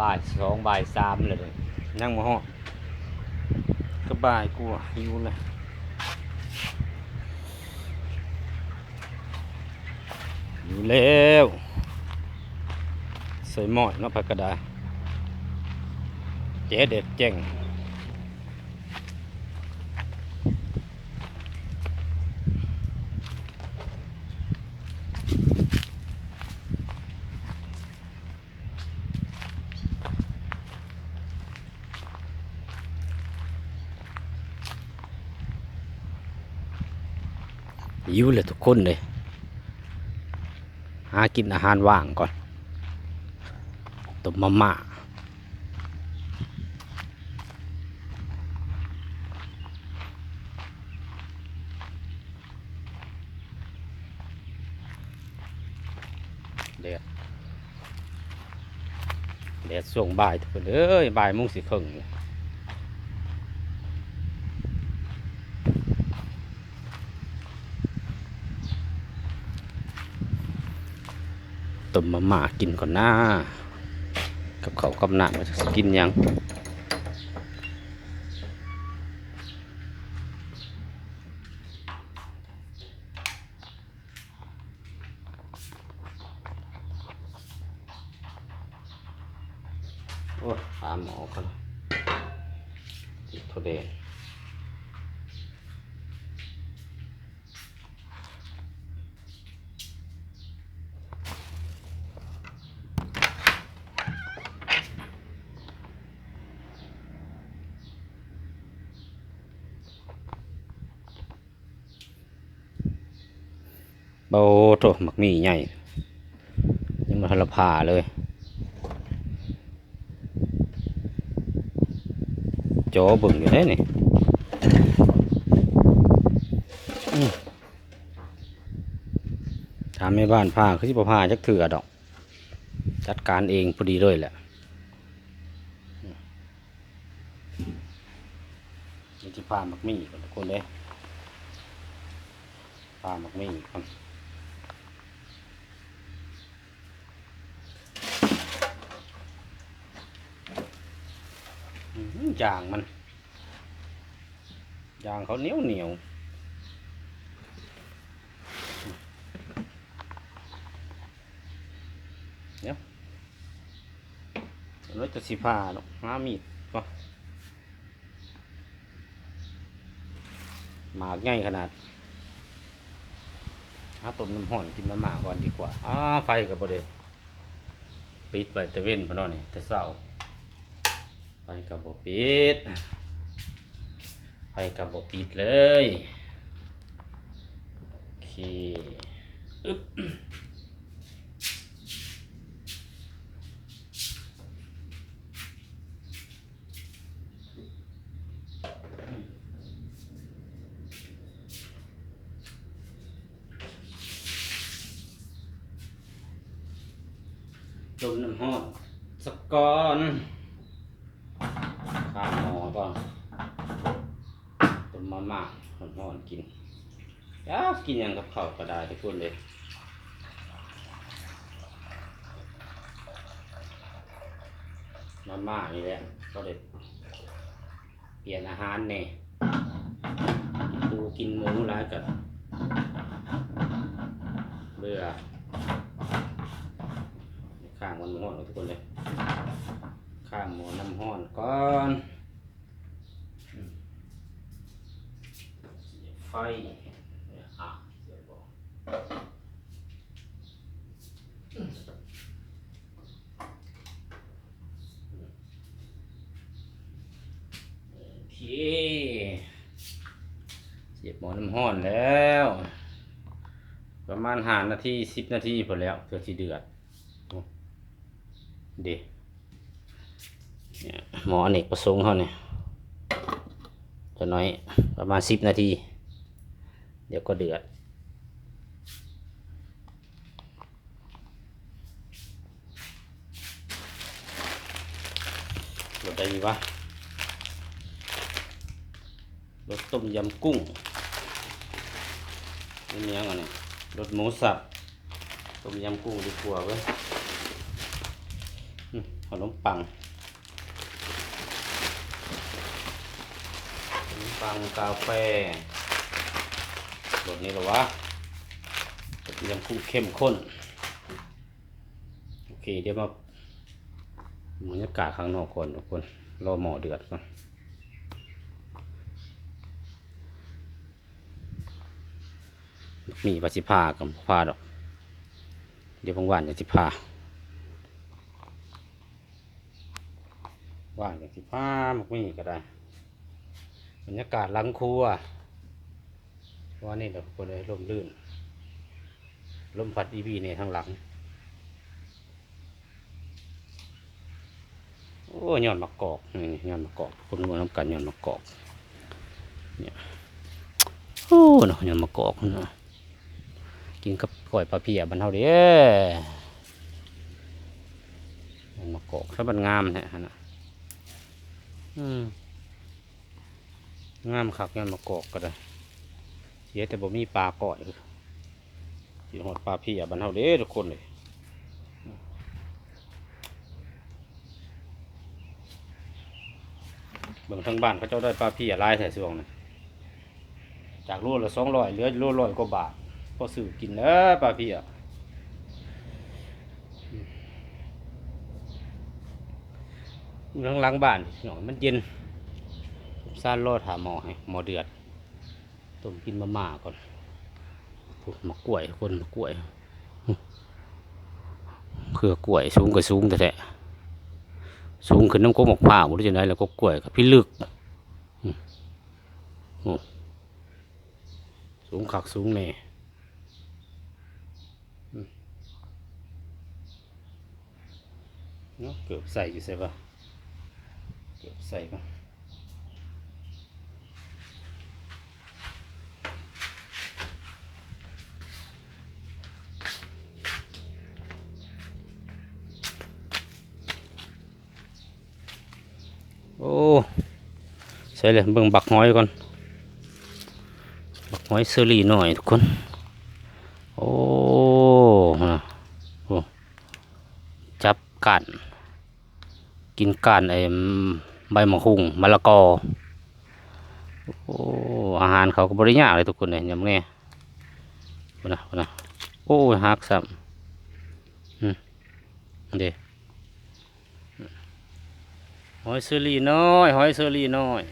บ่ายสองบ่ายสามเลยนั่งมาห้องก็บ่ายกูอะหิวเลยหิวแล้วใส่หม้อเนาะผักกระดาษเจ๊เด็ดเจ๋ง หิวเลยทุกคนเลย หากินอาหารว่างก่อนต้มมาม่าเด็ดเด็ดส่วงบ่ายทุกคนเอ้ยบ่ายมุงสิครึ่งเลย มมาม่ากินก่อนหน้า กับเขากับหนักว่าจะกินยังโอ้หาหมอก่อนติดโทเดง เบาโตหมักมีใหญ่ยังมาทะละพาเลย โจเบึงอยู่ได้นี่ถามแม่บ้านผ้าคือสิบผ้าจักเถื่อดอก จัดการเองพอดีเลยแหละนี่ที่ผ้ามักมีก่อนทุกคนเลยผ้ามักมีก่อนอื้อหือ ยางมันยางเขาเหนียวเหนียวเดี๋ยวรถจะสีผ้าเนาะหามีดก็หมากง่ายขนาดหาต้มน้ำห่อนกินมาหมากก่อนดีกว่าอ้าไฟกับบเดปิดไปแต่เว้นพะเนอนี่แต่เศร้า ไปกับบปิดไปกับบปิดเลยโอเคอึ๊บต้มน้ำฮอดสกก้อน ก่อนต้มมาม่าหอนๆกินอยากกินหยังกับข้าวก็ได้ทุกคนเลยมาม่านี่แหละก็เลยเปลี่ยนอาหารเนี่ยปูกินหมูหลายกับเบื่อข้างมันห้อนทุกคนเลยข้างหมูน้ำห้อนก่อนอืม ไฟเนี่ยอะเดี๋ยบอกโอเคเสียบหมอน้ำห้อนแล้ว ประมาณหานาทีสิบนาทีพอแล้วเพื่อที่เดือดเด็เนี่ยหมออเนกประสงค์เขาเนี่ยจะน้อยประมาณสิบนาที เดี๋ยวก็เดือด รสได้ดีวะ รสต้มยำกุ้งนี่เนี้ยก่อนเนี่ยรสหมูสับ ต้มยำกุ้งดีกว่าเว้ยขนมปังขนมปังกาแฟ รสนี้หรอวะกระเทียมคู่เข้มข้น โอเค เดี๋ยวมาบรรยากาศข้างนอกก่อนทุกคน รอหมอเดือดก่อนมีปฏิภากับพาดอก เดี๋ยวบางวันจะสิพาว่างอย่างสิพามักมีก็ได้ บรรยากาศหลังครัว ว่านี่เราคนเลยร่มรื่น ลมพัดอีวีในทางหลัง โอ้ยอดมะกอกนี่ยอดมะกอกคนรวมน้ำกันยอดมะกอก เนี่ย โอ้เนาะยอดมะกอกเนาะกินกับก้อยปลาเพียบันเทาเด้มันมากอกถ้ามันงามแท้ฮะนะอืมงามคักยันมากอกก็ได้ เสียแต่บ่มีปลาก่อยกินหอดปลาเพียบันเทาเด้ทุกคนเลยเบิ่งทางบ้านเขาเจ้าได้ปลาพียหลายแถส่วงนะจากโลละสองร้อยเหลือโลร้อยกว่าบาทพอสื่อกินแล้วปลาพี่อะหลังหลังบ้านหน่อยมันเย็นซานรอถามหมอให้หมอเดือด มกินมาม่าก่อนพวกมะกล้วยคนมะกล้วยเครือกล้วยสูงก็สูงแต่แท้สูงขึ้นน้ำกกหมกผ้าวหรือจะไหนแล้วก็กล้วยกับพี่ลึกสูงขักสูงแน่เนาะเกือบใส่อยู่ใช่ปะเกือบใส่ปะ อ้ใส่เลยเบิ่งบักหอยก่อนบักหอยเซรี่หน่อยทุกคน โอ้นะโอ้จับกันกินกันไอ้ใบมะฮุงมะละกอโอ้อาหารเขาก็บริยากเลยทุกคนเลยยำแน่นะนะโอ้หักซ้ำอืมเดี๋ยว หอยเซอรี่น้อย หอยเซอรี่น้อย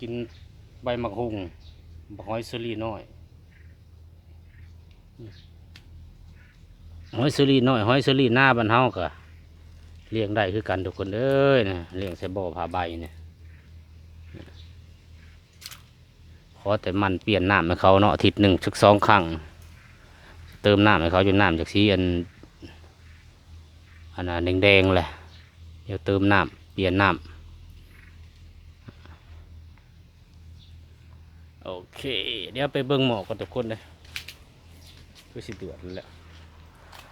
กินใบมะฮุงหอยเซอรี่น้อย หอยเซอรี่น้อย หอยเซอรี่หน้าบ้านเฮาก็เลี้ยงได้คือกันทุกคนเอ้ยนะเลี้ยงใส่บ่อผาใบเนี่ยขอแต่มันเปลี่ยนน้ำให้เขาเนาะอาทิตย์หนึ่งสักสองครั้ง เติมน้ำให้เขาจนน้ำจากสีอัน อันน่ะแดงๆแหละเดี๋ยวเติมน้ำเปลี่ยนน้ำโอเค เดี๋ยวไปเบิ่งหมอกกันทุกคนเลยคือสิเดือดแล้ว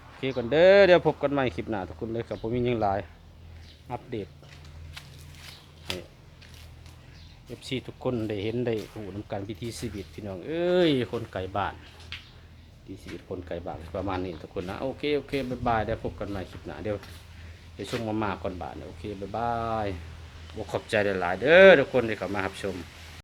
โอเคก่อนเด้อเดี๋ยวพบกันใหม่คลิปหน้าทุกคนเลยครับผมมียังหลายอัปเดตเอฟซีทุกคนได้เห็นได้หูนำการพิธีชีวิตพี่น้องเอ้ยคนไก่บ้าน พิธีชีวิตคนไก่บ้านประมาณนี้ทุกคนนะ โอเค โอเคบายบายเดี๋ยวพบกันใหม่คลิปหน้าเดี๋ยวเดี๋ยวช่วงมามาก่อนบ่ายนโอเคบายบายบขอบใจหลาย ๆ เด้อทุกคนที่เข้ามารับชม